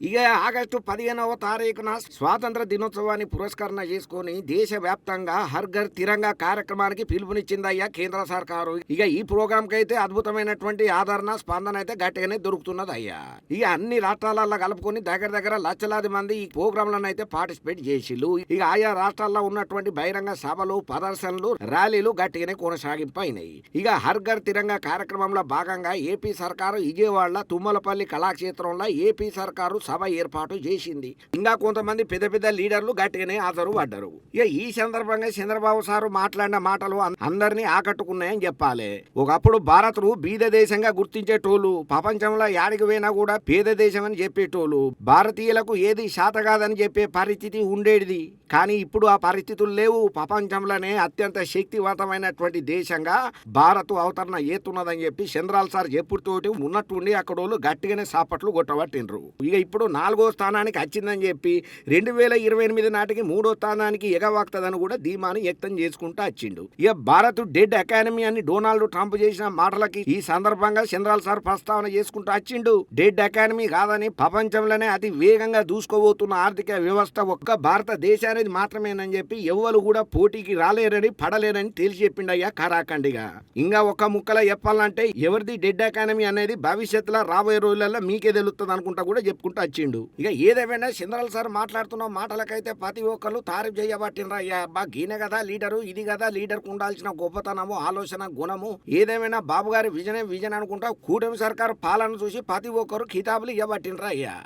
ఇక ఆగస్టు పదిహేనవ తారీఖున స్వాతంత్ర దినోత్సవాన్ని పురస్కరణ చేసుకొని దేశవ్యాప్తంగా హర్ ఘర్ తిరంగా కార్యక్రమానికి పిలుపునిచ్చిందయ్యా కేంద్ర సర్కారు. ఇక ఈ ప్రోగ్రామ్ కైతే అద్భుతమైనటువంటి ఆదరణ స్పందన అయితే గట్టిగానే దొరుకుతున్నది అయ్యా ఇక అన్ని రాష్ట్రాలలో కలుపుకొని దగ్గర దగ్గర లక్షలాది మంది ఈ ప్రోగ్రాంలను అయితే పార్టిసిపేట్ చేసిళ్ళు. ఇక ఆయా రాష్ట్రాల్లో ఉన్నటువంటి బహిరంగ సభలు ప్రదర్శనలు ర్యాలీలు గట్టిగానే కొనసాగింపైనాయి. ఇక హర్ ఘర్ తిరంగా కార్యక్రమంలో భాగంగా ఏపీ సర్కారు విజయవాడలో తుమ్మలపల్లి కళాక్షేత్రంలో ఏపీ సర్కారు సభ ఏర్పాటు చేసింది. ఇంకా కొంతమంది పెద్ద పెద్ద లీడర్లు గట్టిగానే హాజరు పడ్డారు. ఇక ఈ సందర్భంగా చంద్రబాబు సారు మాట్లాడిన మాటలు అందరినీ ఆకట్టుకున్నాయని చెప్పాలి. ఒకప్పుడు భారత్ను బీద దేశంగా గుర్తించేటోళ్ళు ప్రపంచంలో యాడికి పోయినా కూడా పేద దేశం అని చెప్పేటోళ్ళు భారతీయులకు ఏది శాత కాదని చెప్పే పరిస్థితి ఉండేది కానీ ఇప్పుడు ఆ పరిస్థితులు లేవు. ప్రపంచంలోనే అత్యంత శక్తివంతమైనటువంటి దేశంగా భారత్ అవతరణ ఏతున్నదని చెప్పి చంద్రాల్ సార్ చెప్పుడుతోటి ఉన్నట్టుండి అక్కడ వాళ్ళు గట్టిగానే సాపట్లు కొట్టబట్టినరు ఇక ఇప్పుడు నాలుగో స్థానానికి వచ్చిందని చెప్పి రెండు వేల ఇరవై ఎనిమిది నాటికి మూడో స్థానానికి ఎగవాక్తదని కూడా ధీమాని వ్యక్తం చేసుకుంటూ వచ్చిండు. ఇక భారత్ డెడ్ అకాడమీ అని డొనాల్డ్ ట్రంప్ చేసిన మాటలకి ఈ సందర్భంగా చంద్రాల్ సార్ ప్రస్తావన చేసుకుంటూ వచ్చిండు. డెడ్ అకాడమీ కాదని ప్రపంచంలోనే అతి వేగంగా దూసుకోబోతున్న ఆర్థిక వ్యవస్థ ఒక్క అనేది మాత్రమేనని చెప్పి ఎవ్వరు కూడా పోటీకి రాలేరని పడలేరని తేల్చి చెప్పిండయ్యా కరాఖండిగా. ఇంకా ఒక్క ముక్కల చెప్పాలంటే ఎవరిది డెడ్ ఎకానమీ అనేది భవిష్యత్తులో రాబోయే రోజులలో మీకే తెలుస్తుంది అనుకుంటా కూడా చెప్పుకుంటూ వచ్చిండు. ఇక ఏదేమైనా చంద్రాల్ సార్ మాట్లాడుతున్న మాటలకైతే ప్రతి ఒక్కరు తారీఫ్ చేయబట్టినరా అయ్యా బా గీనే కదా లీడరు ఇది కదా లీడర్కు ఉండాల్సిన గొప్పతనము ఆలోచన గుణము. ఏదేమైనా బాబు గారి విజనే విజన్ అనుకుంటా కూటమి సర్కారు పాలన చూసి ప్రతి ఒక్కరు కితాబులు ఇవ్వబట్టినరా అయ్యా.